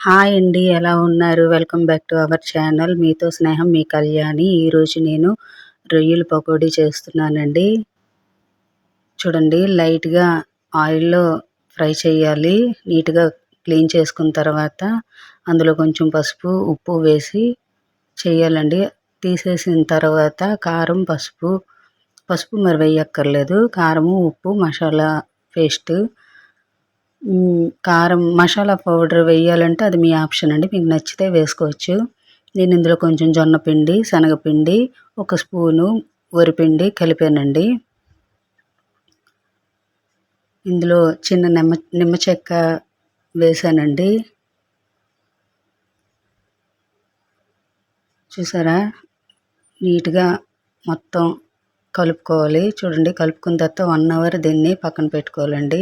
Hi అండి ఎలా ఉన్నారు? Welcome back to our channel. మీతో స్నేహం మీ కళ్యాణి. ఈరోజు నేను రొయ్యల పకోడీ చేస్తున్నానండి. చూడండి లైట్గా ఆయిల్లో ఫ్రై చేయాలి. నీట్గా క్లీన్ చేసుకున్న తర్వాత అందులో కొంచెం పసుపు ఉప్పు వేసి చేయాలండి. తీసేసిన తర్వాత కారం పసుపు. పసుపు మరి వేయక్కర్లేదు. కారము ఉప్పు మసాలా పేస్ట్ కారం మసాలా పౌడర్ వేయాలంటే అది మీ ఆప్షన్ అండి. మీకు నచ్చితే వేసుకోవచ్చు. నేను ఇందులో కొంచెం జొన్నపిండి శనగపిండి ఒక స్పూను వరిపిండి కలిపానండి. ఇందులో చిన్న నిమ్మ నిమ్మ చెక్క వేసానండి. చూసారా? నీట్గా మొత్తం కలుపుకోవాలి. చూడండి కలుపుకున్న తర్వాత వన్ అవర్ దీన్ని పక్కన పెట్టుకోవాలండి.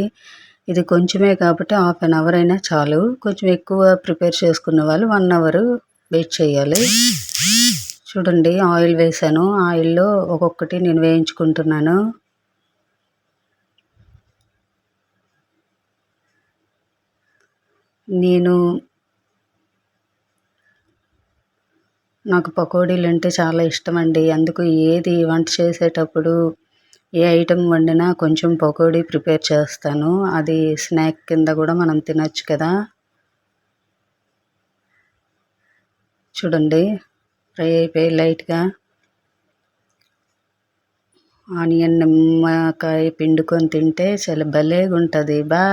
ఇది కొంచెమే కాబట్టి హాఫ్ అన్ అవర్ అయినా చాలు. కొంచెం ఎక్కువ ప్రిపేర్ చేసుకున్న వాళ్ళు వన్ అవర్ వెయిట్ చేయాలి. చూడండి ఆయిల్ వేసాను. ఆయిల్లో ఒక్కొక్కటి నేను వేయించుకుంటున్నాను. నేను నాకు పకోడీలు అంటే చాలా ఇష్టం అండి. అందుకు ఏది వంట చేసేటప్పుడు ఏ ఐటెం వండినా కొంచెం పకోడీ ప్రిపేర్ చేస్తాను. అది స్నాక్ కింద కూడా మనం తినచ్చు కదా. చూడండి ఫ్రై అయిపోయి లైట్గా ఆనియన్ నిమ్మకాయ పిండుకొని తింటే చాలా భలేగా ఉంటుంది బా